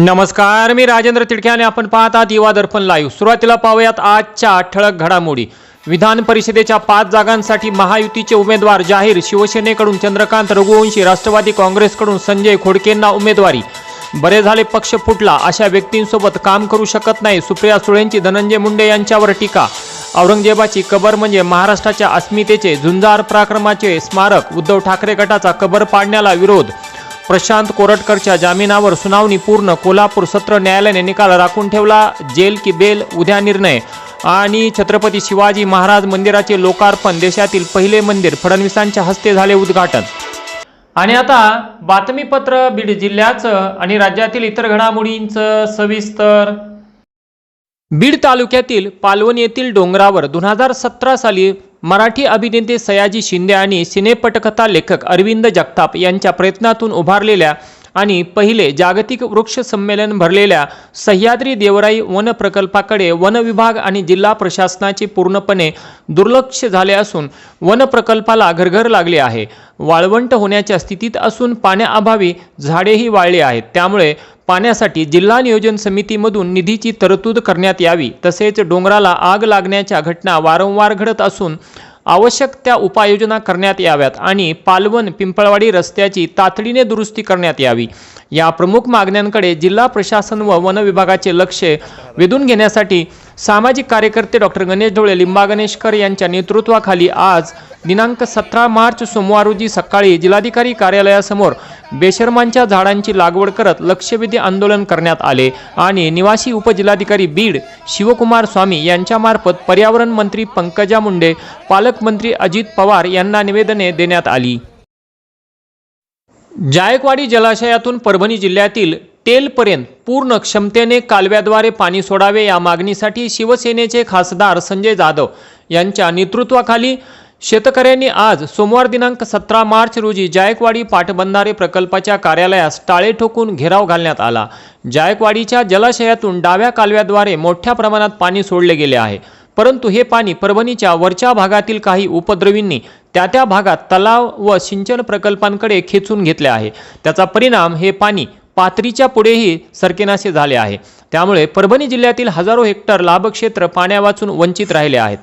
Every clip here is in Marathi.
नमस्कार मी राजेंद्र तिडके आणि आपण पाहत आहात युवा दर्पण लाईव्ह सुरुवातीला पाहूयात आजच्या ठळक घडामोडी. विधान परिषदेच्या पाच जागांसाठी महायुतीचे उमेदवार जाहीर. शिवसेनेकडून चंद्रकांत रघुवंशी राष्ट्रवादी काँग्रेसकडून संजय खोडकेंना उमेदवारी. बरे झाले पक्ष फुटला अशा व्यक्तींसोबत काम करू शकत नाही सुप्रिया सुळेंची धनंजय मुंडे यांच्यावर टीका. औरंगजेबाची कबर म्हणजे महाराष्ट्राच्या अस्मितेचे झुंजार पराक्रमाचे स्मारक उद्धव ठाकरे गटाचा कबर पाडण्याला विरोध. प्रशांत कोरटकरच्या जामिनावर सुनावणी पूर्ण. कोल्हापूर सत्र न्यायालयाने निकाल राखून ठेवला. जेल की बेल उद्या निर्णय. आणि छत्रपती शिवाजी महाराज मंदिराचे लोकार्पण. देशातील पहिले मंदिर फडणवीसांच्या हस्ते झाले उद्घाटन. आणि आता बातमीपत्र बीड जिल्ह्याचं आणि राज्यातील इतर घडामोडींचं सविस्तर. बीड तालुक्यातील पालवण येथील डोंगरावर दोन हजार सतरा साली मराठी अभिनेते सयाजी शिंदे आणि सिनेपटकथा लेखक अरविंद जगताप यांच्या प्रयत्नातून उभारलेल्या आणि पहिले जागतिक वृक्ष संमेलन भरलेल्या सह्याद्री देवराई वन प्रकल्पाकडे वन विभाग आणि जिल्हा प्रशासनाचे पूर्णपणे दुर्लक्ष झाले असून वन प्रकल्पाला घरघर लागले आहे. वाळवंट होण्याच्या स्थितीत असून पाण्याअभावी झाडेही वाळली आहेत. त्यामुळे पाण्यासाठी जिल्हा नियोजन समितीमधून निधीची तरतूद करण्यात यावी. तसेच डोंगराला आग लागण्याच्या घटना वारंवार घडत असून आवश्यक त्या उपाययोजना करण्यात याव्यात आणि पालवण पिंपळवाडी रस्त्याची तातडीने दुरुस्ती करण्यात यावी. या प्रमुख मागण्यांकडे जिल्हा प्रशासन व वन विभागाचे लक्ष वेधून घेण्यासाठी सामाजिक कार्यकर्ते डॉक्टर गणेश ढोळे लिंबा गणेशकर यांच्या नेतृत्वाखाली आज दिनांक सतरा मार्च सोमवार रोजी सकाळी जिल्हाधिकारी कार्यालयासमोर बेशर्मांच्या झाडांची लागवड करत लक्षवेधी आंदोलन करण्यात आले आणि निवासी उपजिल्हाधिकारी बीड शिवकुमार स्वामी यांच्यामार्फत पर्यावरण मंत्री पंकजा मुंडे पालकमंत्री अजित पवार यांना निवेदने देण्यात आली. जायकवाडी जलाशयातून परभणी जिल्ह्यातील तेलपर्यंत पूर्ण क्षमतेने कालव्याद्वारे पाणी सोडावे या मागणीसाठी शिवसेनेचे खासदार संजय जाधव यांच्या नेतृत्वाखाली शेतकऱ्यांनी आज सोमवार दिनांक सतरा मार्च रोजी जायकवाडी पाटबंधारे प्रकल्पाच्या कार्यालयास टाळे ठोकून घेराव घालण्यात आला. जायकवाडीच्या जलाशयातून डाव्या कालव्याद्वारे मोठ्या प्रमाणात पाणी सोडले गेले आहे. परंतु हे पाणी परभणीच्या वरच्या भागातील काही उपद्रवींनी त्या त्या भागात तलाव व सिंचन प्रकल्पांकडे खेचून घेतले आहे. त्याचा परिणाम हे पाणी पात्रीच्या पुढेही सरकेनासे झाले आहे. त्यामुळे परभणी जिल्ह्यातील हजारो हेक्टर लाभक्षेत्र पाण्या वाचून वंचित राहिले आहेत.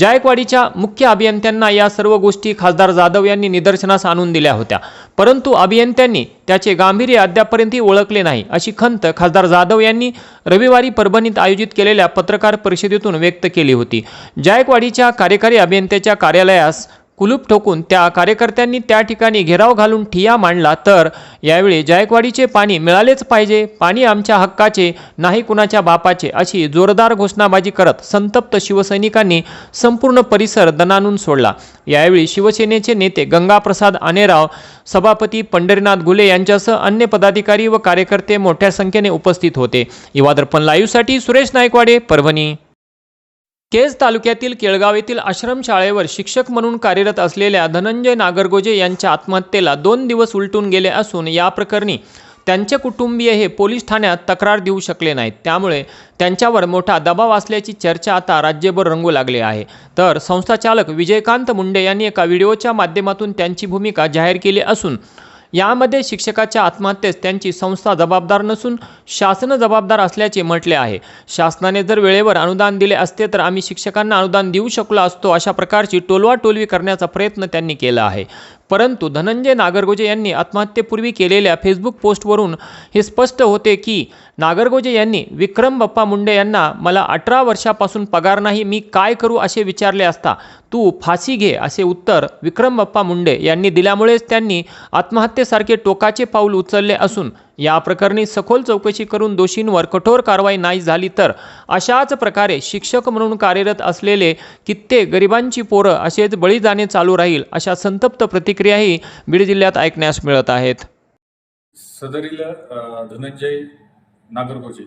जायकवाडीच्या मुख्य अभियंत्यांना या सर्व गोष्टी खासदार जाधव यांनी निदर्शनास आणून दिल्या होत्या. परंतु अभियंत्यांनी त्याचे गांभीर्य अद्यापर्यंतही ओळखले नाही अशी खंत खासदार जाधव यांनी रविवारी परभणीत आयोजित केलेल्या पत्रकार परिषदेतून व्यक्त केली होती. जायकवाडीच्या कार्यकारी अभियंत्याच्या कार्यालयास कुलूप ठोकून त्या कार्यकर्त्यांनी त्या ठिकाणी घेराव घालून ठिया मांडला तर यावेळी जायकवाडीचे पाणी मिळालेच पाहिजे पाणी आमच्या हक्काचे नाही कुणाच्या बापाचे अशी जोरदार घोषणाबाजी करत संतप्त शिवसैनिकांनी संपूर्ण परिसर दणानून सोडला. यावेळी शिवसेनेचे नेते गंगाप्रसाद आनेराव सभापती पंढरीनाथ गुले यांच्यासह अन्य पदाधिकारी व कार्यकर्ते मोठ्या संख्येने उपस्थित होते. युवादर्पण लाईव्हसाठी सुरेश नायकवाडे परभणी. केज तालुक्यातील केळगाव येथील आश्रमशाळेवर शिक्षक म्हणून कार्यरत असलेल्या धनंजय नागरगोजे यांच्या आत्महत्येला दोन दिवस उलटून गेले असून या प्रकरणी त्यांचे कुटुंबीय हे पोलीस ठाण्यात तक्रार देऊ शकले नाहीत. त्यामुळे त्यांच्यावर मोठा दबाव असल्याची चर्चा आता राज्यभर रंगू लागली आहे. तर संस्थाचालक विजयकांत मुंडे यांनी एका व्हिडिओच्या माध्यमातून त्यांची भूमिका जाहीर केली असून यामध्ये शिक्षकाच्या आत्महत्येस त्यांची संस्था जबाबदार नसून शासन जबाबदार असल्याचे म्हटले आहे. शासनाने जर वेळेवर अनुदान दिले असते तर आम्ही शिक्षकांना अनुदान देऊ शकलो असतो अशा प्रकारची टोलवाटोलवी करण्याचा प्रयत्न त्यांनी केला आहे. परंतु धनंजय नागरगोजे यांनी आत्महत्येपूर्वी केलेल्या फेसबुक पोस्टवरून हे स्पष्ट होते की नागरगोजे यांनी विक्रम बाप्पा मुंडे यांना मला अठरा वर्षापासून पगार नाही मी काय करू? असे विचारले असता तू फाशी घे असे उत्तर विक्रम बाप्पा मुंडे यांनी दिल्यामुळेच त्यांनी आत्महत्येसारखे टोकाचे पाऊल उचलले असून या प्रकरणी सखोल चौकशी करून दोषींवर कठोर कारवाई नाही झाली तर अशाच प्रकारे शिक्षक म्हणून कार्यरत असलेले कित्येक गरिबांची पोरं असेच बळी जाणे चालू राहील अशा संतप्त प्रतिक्रियाही बीड जिल्ह्यात ऐकण्यास मिळत आहेत. सदरील धनंजय नागरगोजे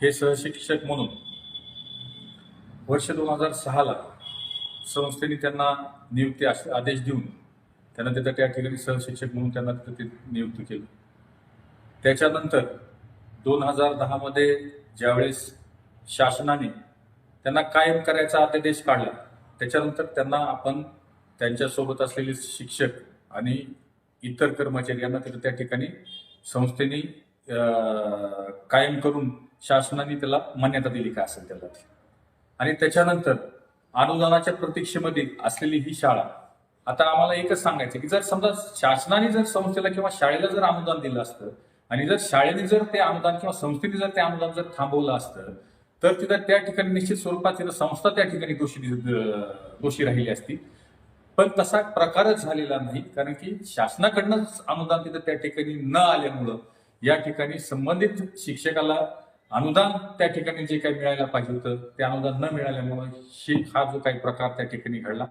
हे सहशिक्षक म्हणून वर्ष दोन हजार सहाला संस्थेने त्यांना नियुक्ती आदेश देऊन त्यांना तिथं त्या ठिकाणी सहशिक्षक म्हणून त्यांना तिथं ते नियुक्त केलं. त्याच्यानंतर दोन हजार दहामध्ये ज्यावेळेस शासनाने त्यांना कायम करायचा अध्यादेश काढला त्याच्यानंतर त्यांना आपण त्यांच्यासोबत असलेले शिक्षक आणि इतर कर्मचारी यांना तिथं त्या ठिकाणी संस्थेने कायम करून शासनाने त्याला मान्यता दिली का असेल त्याला. आणि त्याच्यानंतर अनुदानाच्या प्रतीक्षेमध्ये असलेली ही शाळा आता आम्हाला एकच सांगायचं की जर समजा शासनाने जर संस्थेला किंवा शाळेला जर अनुदान दिलं असतं आणि जर शाळेने जर ते अनुदान किंवा संस्थेने जर ते अनुदान जर थांबवलं असतं तर तिथं त्या ठिकाणी निश्चित स्वरूपात तिथं संस्था त्या ठिकाणी दोषी दोषी राहिली असती. पण तसा प्रकारच झालेला नाही कारण की शासनाकडनंच अनुदान तिथं त्या ठिकाणी न आल्यामुळं या ठिकाणी संबंधित शिक्षकाला अनुदान त्या ठिकाणी जे काही मिळायला पाहिजे होतं ते अनुदान न मिळाल्यामुळं हा जो काही प्रकार त्या ठिकाणी घडला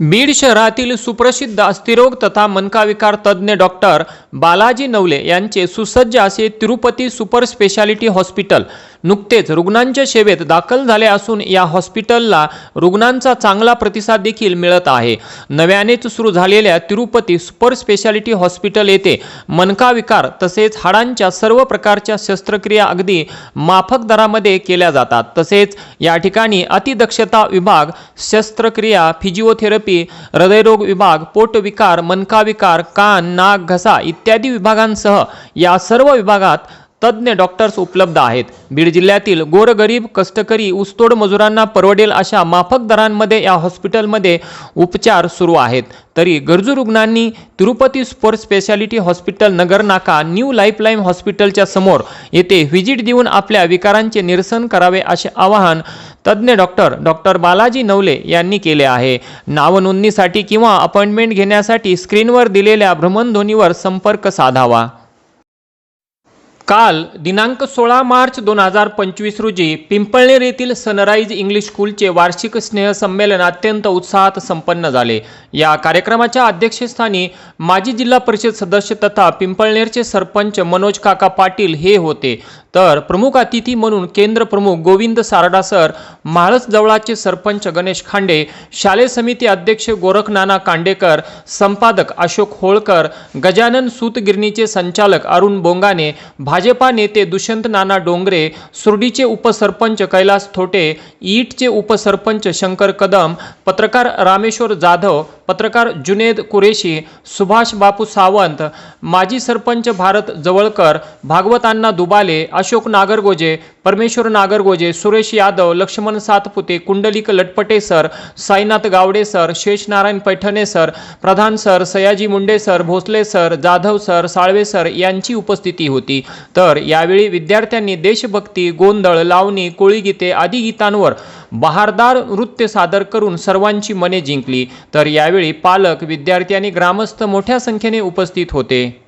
बीड शहरातील सुप्रसिद्ध अस्थिरोग तथा मनकाविकार तज्ज्ञ डॉक्टर बालाजी नवले यांचे सुसज्ज असे तिरुपती सुपर स्पेशालिटी हॉस्पिटल नुकतेच रुग्णांच्या सेवेत दाखल झाले असून या हॉस्पिटलला रुग्णांचा चांगला प्रतिसाद देखील मिळत आहे. नव्यानेच सुरू झालेल्या तिरुपती सुपर स्पेशालिटी हॉस्पिटल येथे मनकाविकार तसेच हाडांच्या सर्व प्रकारच्या शस्त्रक्रिया अगदी माफक दरामध्ये केल्या जातात. तसेच या ठिकाणी अतिदक्षता विभाग शस्त्रक्रिया फिजिओथेरपी हृदयरोग विभाग पोटविकार मनकाविकार कान नाक घसा इत्यादी विभागांसह या सर्व विभागात तज्ज्ञ डॉक्टर्स उपलब्ध आहेत. बीड जिल्ह्यातील गोरगरीब कष्टकरी ऊसतोड मजुरांना परवडेल अशा माफक दरांमध्ये या हॉस्पिटलमध्ये उपचार सुरू आहेत. तरी गरजू रुग्णांनी Tirupati super speciality hospital Nagar Naka new lifeline हॉस्पिटलच्या समोर येथे व्हिजिट देऊन आपल्या विकारांचे निरसन करावे असे आवाहन तज्ज्ञ डॉक्टर डॉक्टर बालाजी नवले यांनी केले आहे. नावनोंदणीसाठी किंवा अपॉइंटमेंट घेण्यासाठी स्क्रीनवर दिलेल्या भ्रमणध्वनीवर संपर्क साधावा. काल दिनांक सोळा मार्च दोन हजार पंचवीस रोजी पिंपळनेर येथील सनराईज इंग्लिश स्कूलचे वार्षिक स्नेहसंमेलन अत्यंत उत्साहात संपन्न झाले. या कार्यक्रमाच्या अध्यक्षस्थानी माजी जिल्हा परिषद सदस्य तथा पिंपळनेरचे सरपंच मनोज काका पाटील हे होते. तर प्रमुख अतिथी म्हणून केंद्र प्रमुख गोविंद सारडा सर म्हाळस जवळाचे सरपंच गणेश खांडे शालेय समिती अध्यक्ष गोरखनाना कांडेकर संपादक अशोक होळकर गजानन सूतगिरणीचे संचालक अरुण बोंगाने भाजपा नेते दुष्यंत नाना डोंगरे सुरडीचे उपसरपंच कैलास थोटे ईटचे उपसरपंच शंकर कदम पत्रकार रामेश्वर जाधव पत्रकार जुनेद कुरेशी सुभाष बापू सावंत माजी sarpanch Bharat Jawalkar भागवतांना Dubale Ashok Nagargoje Parmeshwar Nagargoje Suresh Yadav Laxman Satpute Kundlik Latpate sir Sainath Gawade sir Sheshnarayan Paithane sir Pradhan sir Sayaji Munde sir Bhosale sir Jadhav sir Salve sir यांची उपस्थिती होती. तर यावेळी विद्यार्थ्यांनी देशभक्ती गोंधळ लावणी कोळीगीते आदी गीतांवर बहारदार नृत्य सादर करून सर्वांची मने जिंकली. तर यावेळी पालक विद्यार्थी आणि ग्रामस्थ मोठ्या संख्येने उपस्थित होते.